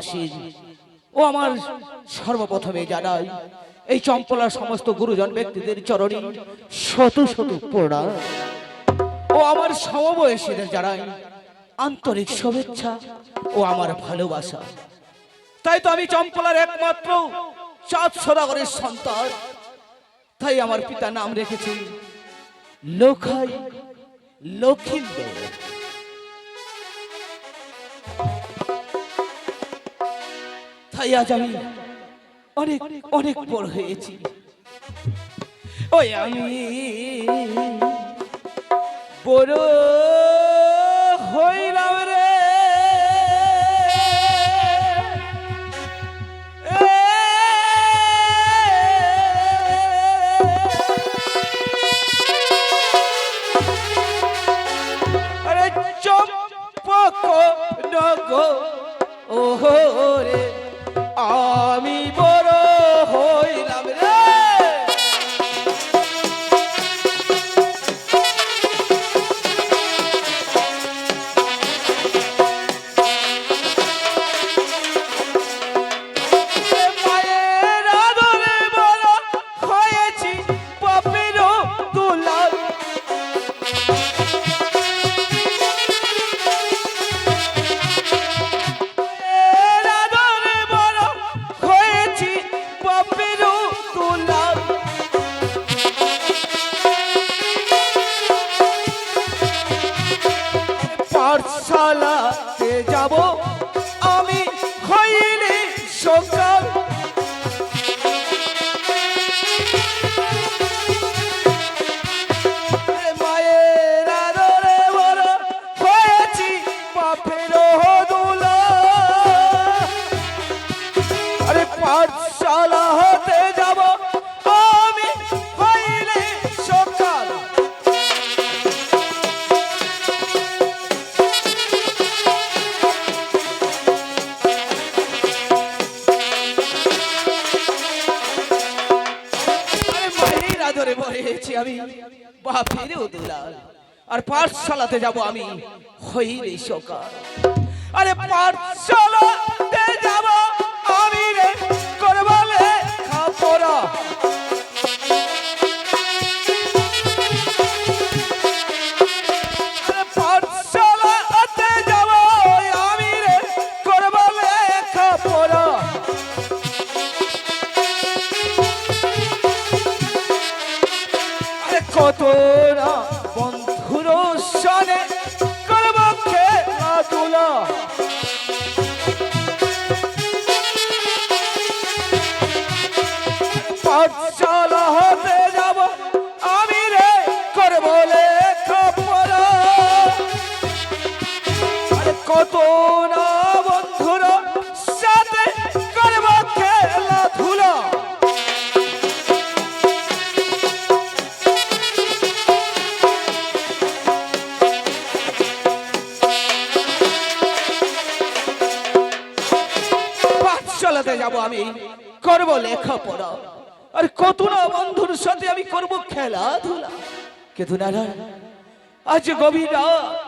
চম্পলাবাসীর ও আমার সর্বপ্রথমে জানাই, এই চম্পলার সমস্ত গুরুজন ব্যক্তিদের চরণে শত শত প্রণাম। ও আমার সমবয়সীদের জানাই, আন্তরিক শুভেচ্ছা ও আমার ভালোবাসা। তাই তো আমি চম্পলার একমাত্র চাঁদ সদাগরের সন্তান। তাই আমার পিতা নাম রেখেছি লোখাই লক্ষিন্দর। তাই আজ আমি? অনেক অনেক বড় হয়েছি। ওই আমি বড় হইলাম রে। চম্পক নগ ওহো। আদরে বলেছি আমি। বাপের দুলাল। আর পাঠশালাতে যাব আমি। হইলে সকাল। আরে পাঠশালাতে কত না সাথে করব খেলাধুলা পাঠশালাতে যাব আমি করব লেখাপড়া আর কত বন্ধুর সাথে আমি করব খেলাধুলা কিন্তু না না, আজ গভীর রাত।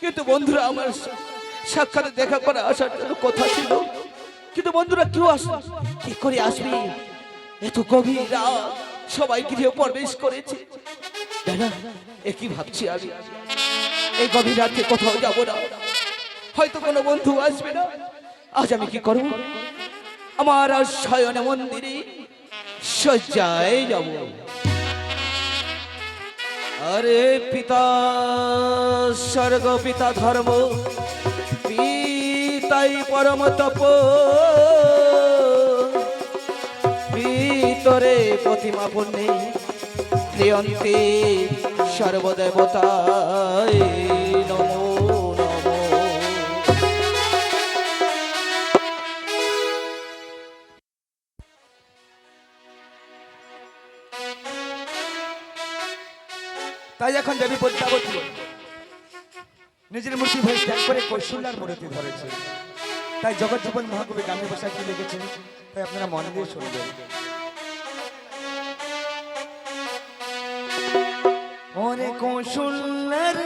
কিন্তু বন্ধুরা, আমার সাক্ষাৎ দেখা করে আসার জন্য কথা ছিল। কিন্তু বন্ধুরা, কেউ আস কি করে আসবি? এত গভীর সবাই গৃহে প্রবেশ করেছে। দাদা এ কি ভাবছি আমি? এই গভীর রাতে কোথাও যাব না। হয়তো কোনো বন্ধু আসবে না। আজ আমি কি করব? আমার আর শয়ন মন্দিরে সজ্জায় যাব। আরে পিতা স্বর্গ পিতা ধর্ম পিতাই পরম তপ। ভিতরে প্রতিমা পুণ্যে ক্রিয়ন্তে সর্বদেবতায়। তাই এখন দেবী পদ্মাবতী নিজের মূর্তি ভয়ে ত্যাগ করে কৌশলার মূর্তি ধরেছে। তাই জগৎ জীবন মহাকবি গানে বসা কি লিখেছেন, তাই আপনারা মন দিয়ে শুনবেন। ওরে কৌশল্যার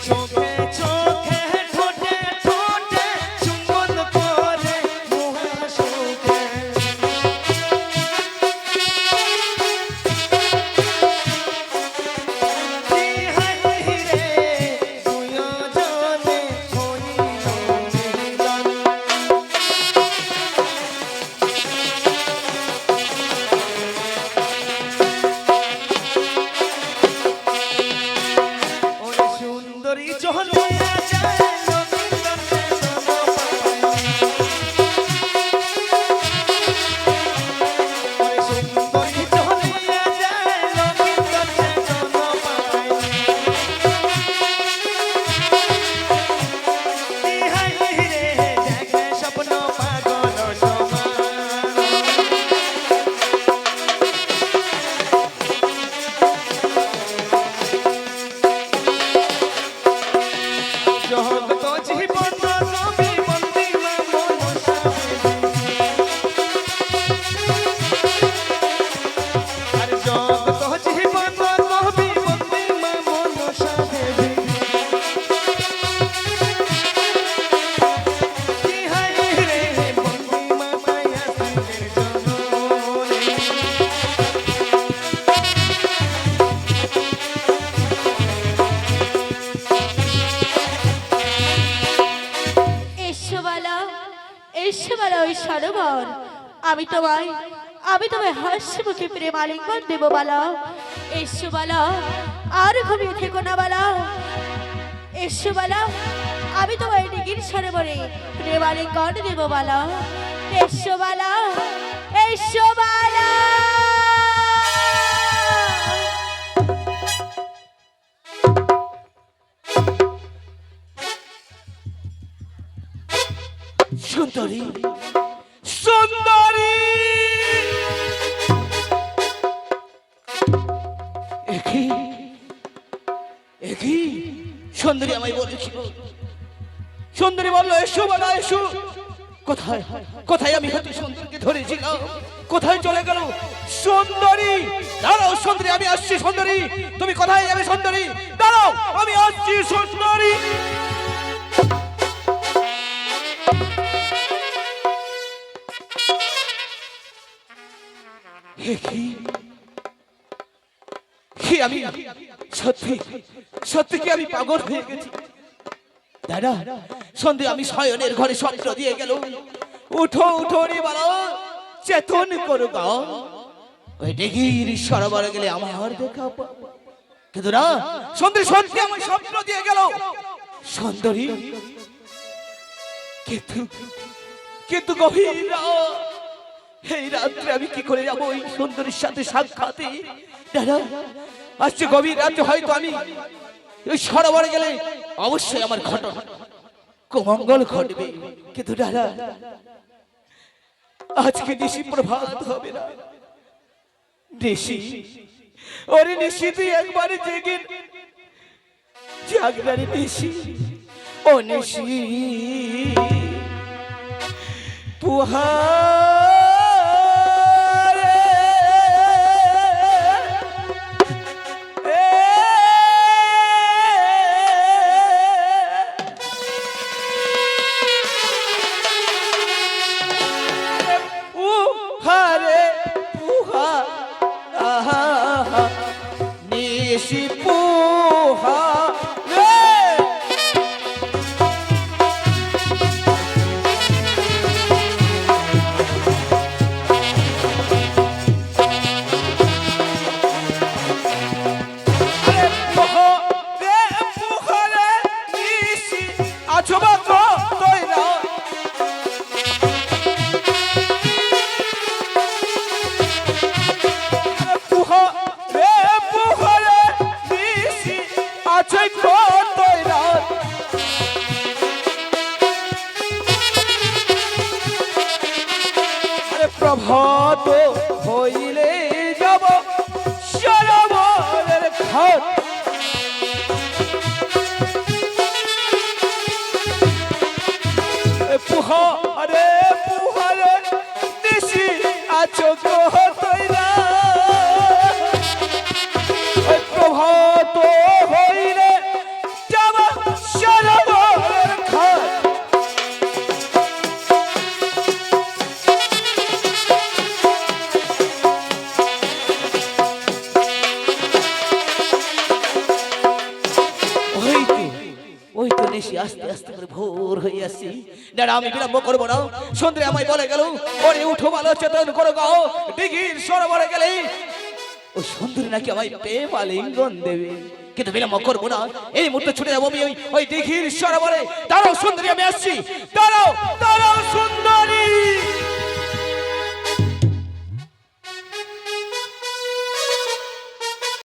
চোখে চোখে আমি তোমায় আমি তোমায় হাসি মুখে প্রেম আলিঙ্গন দেবো বালা। এসো বালা, আর ঘুমিয়ে থেকো না বালা। এসো বালা, আমি তোমায় ডিগির সরোবরে প্রেম আলিঙ্গন দেবো বালা। এসো বালা এসো বালা। সুন্দরী একই একই সুন্দরী আমায় বলেছিল সুন্দরী বলল, এসো বলা এসো। কোথায়? কোথায় আমি হয়তো সুন্দরীকে ধরেছিলাম? কোথায় চলে গেল? সুন্দরী, দাঁড়াও সুন্দরী, আমি আসছি সুন্দরী। তুমি কোথায় যাবে সুন্দরী? দাঁড়াও, আমি আসছি সুন্দরী। কি কি আমি সত্যি সত্যি কি আমি পাগল হয়ে গেছি? দাদা, সন্ধে আমি শয়নের ঘরে স্বপ্ন দিয়ে গেল উঠো উঠো রে বাবা, চেতন করো গা ওই ডেগির সরোবরে গেলে আমার দেখা। কিন্তু না সুন্দরী সত্যি আমার স্বপ্ন দিয়ে গেল সুন্দরী, কিন্তু কিন্তু গভীর রাত। এই রাত্রে আমি কি করে যাব? ওই সুন্দরীর সাথে সাক্ষাতে? দাদা আজকে গভীর রাতে, হয়তো আমি ওই সরোবরে গেলে অবশ্যই আমার ঘটনা কুমঙ্গল ঘটবে। কিন্তু দাদা, আজকে নিশি প্রভাত হবে না। নিশি, ওরে নিশি, তুই একবারে জেগে জাগনারে নিশি, ও নিশি পুহারে নিশি পুহা পুহারে পুহারে নিশি আছো গ্রহ ওই তো নিশি আস্তে আস্তে করে ভোর হয়ে আসছি দাঁড়া আমি বিলম্ব করব না। সন্ধ্যে আমায় বলে গেল, ওরে উঠো ভালো চেতন করো, গাও, দিঘির সরোবরে গেলে। ও সুন্দরী নাকি আমায় প্রেম আলিঙ্গন দেবে। কিন্তু বিলম্ব করব না। এই মুহূর্তে ছুটে যাব আমি ওই ওই দিঘির সরোবরে। দাঁড়াও, সুন্দরী, আমি আসছি। দাঁড়াও দাঁড়াও, সুন্দরী।